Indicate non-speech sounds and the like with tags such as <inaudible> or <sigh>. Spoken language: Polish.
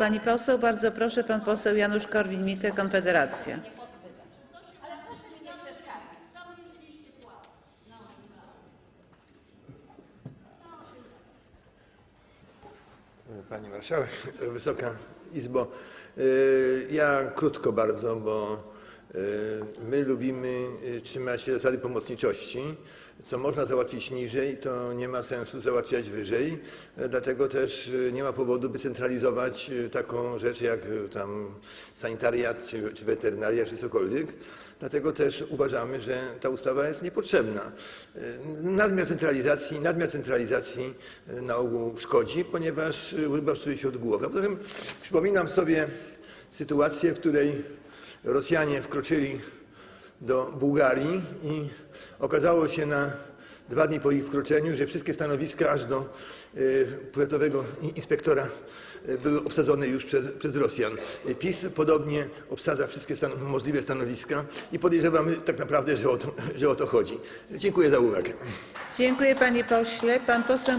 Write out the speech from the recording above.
pani poseł. Bardzo proszę, pan poseł Janusz Korwin-Mikke, Konfederacja. Pani Marszałek, <laughs> Wysoka Izbo, e, ja krótko bardzo, bo e, my lubimy e, trzymać się zasady pomocniczości. Co można załatwić niżej, to nie ma sensu załatwiać wyżej. E, Dlatego też e, nie ma powodu, by centralizować e, taką rzecz jak tam sanitariat czy, czy weterynaria czy cokolwiek. Dlatego też uważamy, że ta ustawa jest niepotrzebna. E, Nadmiar centralizacji, nadmiar centralizacji e, na ogół szkodzi, ponieważ ryba psuje się od głowy. A poza tym przypominam sobie sytuację, w której Rosjanie wkroczyli do Bułgarii i okazało się na dwa dni po ich wkroczeniu, że wszystkie stanowiska aż do e, powiatowego in- inspektora e, były obsadzone już przez, przez Rosjan. E, PiS podobnie obsadza wszystkie stan możliwe stanowiska i podejrzewamy tak naprawdę, że o to, że o to chodzi. Dziękuję za uwagę. Dziękuję, panie pośle. Pan poseł